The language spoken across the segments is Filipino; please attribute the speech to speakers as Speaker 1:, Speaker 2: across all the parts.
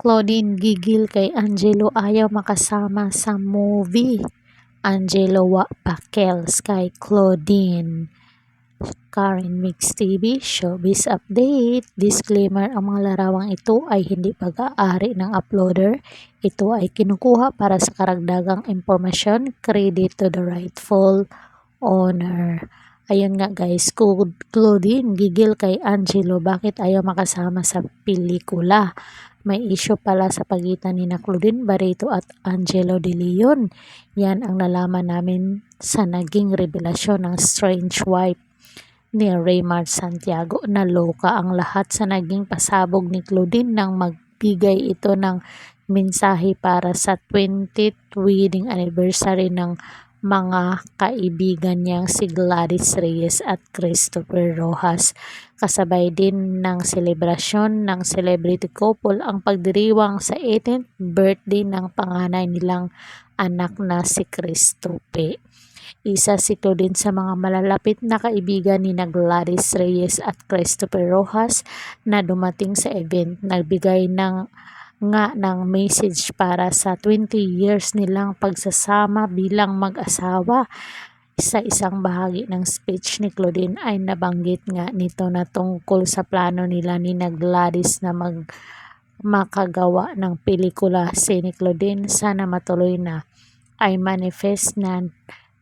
Speaker 1: Claudine gigil kay Angelo ayaw makasama sa movie. Angelo wa pakels kay Claudine. Karen Mix TV Showbiz Update Disclaimer Ang mga larawang ito ay hindi pag-aari ng uploader. Ito ay kinukuha para sa karagdagang impormasyon. Credit to the rightful owner. Ayun nga guys, Claudine gigil kay Angelo bakit ayaw makasama sa pelikula. May issue pala sa pagitan ni na Claudine Barreto at Angelo De Leon. Yan ang nalaman namin sa naging revelasyon ng Strange Wife ni Raymar Santiago. Naloka ang lahat sa naging pasabog ni Claudine nang magbigay ito ng mensahe para sa 20th wedding anniversary ng mga kaibigan niyang si Gladys Reyes at Christopher Rojas. Kasabay din ng selebrasyon ng celebrity couple ang pagdiriwang sa 18th birthday ng panganay nilang anak na si Christophe. Isa si Claudine sa mga malalapit na kaibigan ni Gladys Reyes at Christopher Rojas na dumating sa event. Nagbigay ng nga ng message para sa 20 years nilang pagsasama bilang mag-asawa. Sa isang bahagi ng speech ni Claudine ay nabanggit nga nito na tungkol sa plano nila ni Gladys na mag makagawa ng pelikula si ni Claudine. Sana matuloy na ay manifest na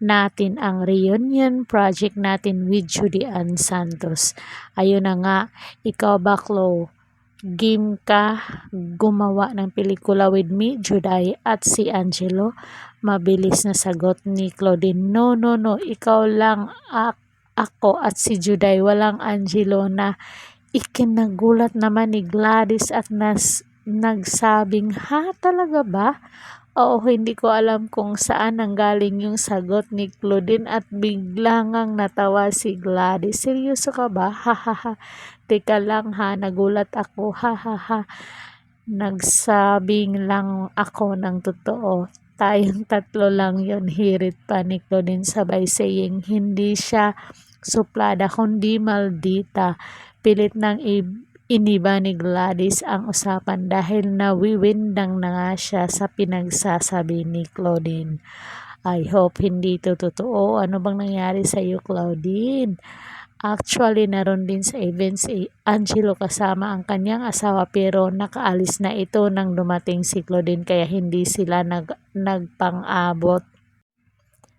Speaker 1: natin ang reunion project natin with Judy Ann Santos. Ayun na nga, ikaw ba Chloe? Game ka gumawa ng pelikula with me, Juday at si Angelo? Mabilis na sagot ni Claudine, no, no, no, ikaw lang ako at si Juday, walang Angelo na ikinagulat naman ni Gladys at nas, nagsabing, ha, talaga ba? Oo, hindi ko alam kung saan nanggaling yung sagot ni Claudine at biglang natawa si Gladys. Seryoso ka ba? Ha ha ha. Teka lang ha, nagulat ako. Ha ha ha. Nagsabing lang ako ng totoo. Tayong tatlo lang yon hirit pa ni Claudine sabay saying hindi siya suplada kundi maldita. Pilit nang Iniba ni Gladys ang usapan dahil nawiwindang na nga siya sa pinagsasabi ni Claudine. I hope hindi ito totoo. Ano bang nangyari sa iyo, Claudine? Actually, naroon din sa event si Angelo kasama ang kanyang asawa pero nakaalis na ito nang dumating si Claudine kaya hindi sila nag, nagpang-abot.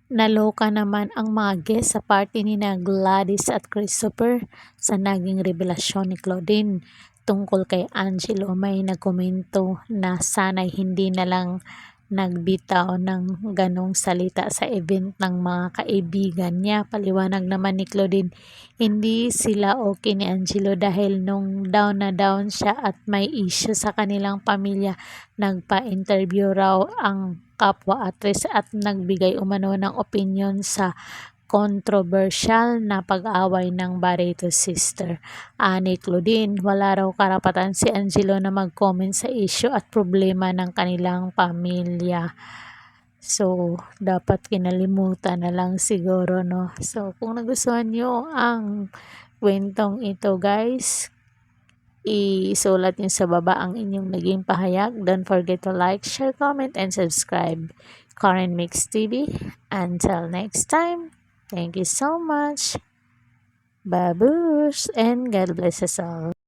Speaker 1: Naloka naman ang mga guest sa party ni na Gladys at Christopher sa naging revelasyon ni Claudine tungkol kay Angelo. May nagkomento na sana'y hindi na lang nagbitaw ng ganong salita sa event ng mga kaibigan niya. Paliwanag naman ni Claudine, hindi sila okay ni Angelo dahil nung down na down siya at may issue sa kanilang pamilya, nagpa-interview raw ang kapwa atres at nagbigay umano ng opinion sa controversial na pag-away ng Barreto sister. Ani Claudine, wala raw karapatan si Angelo na mag-comment sa issue at problema ng kanilang pamilya. So, dapat kinalimutan na lang siguro, no? So, kung nagustuhan nyo ang kwentong ito, guys, isulat nyo sa baba ang inyong naging pahayag. Don't forget to like, share, comment, and subscribe. Karen Mix TV. Until next time, thank you so much. Babush and God bless us all.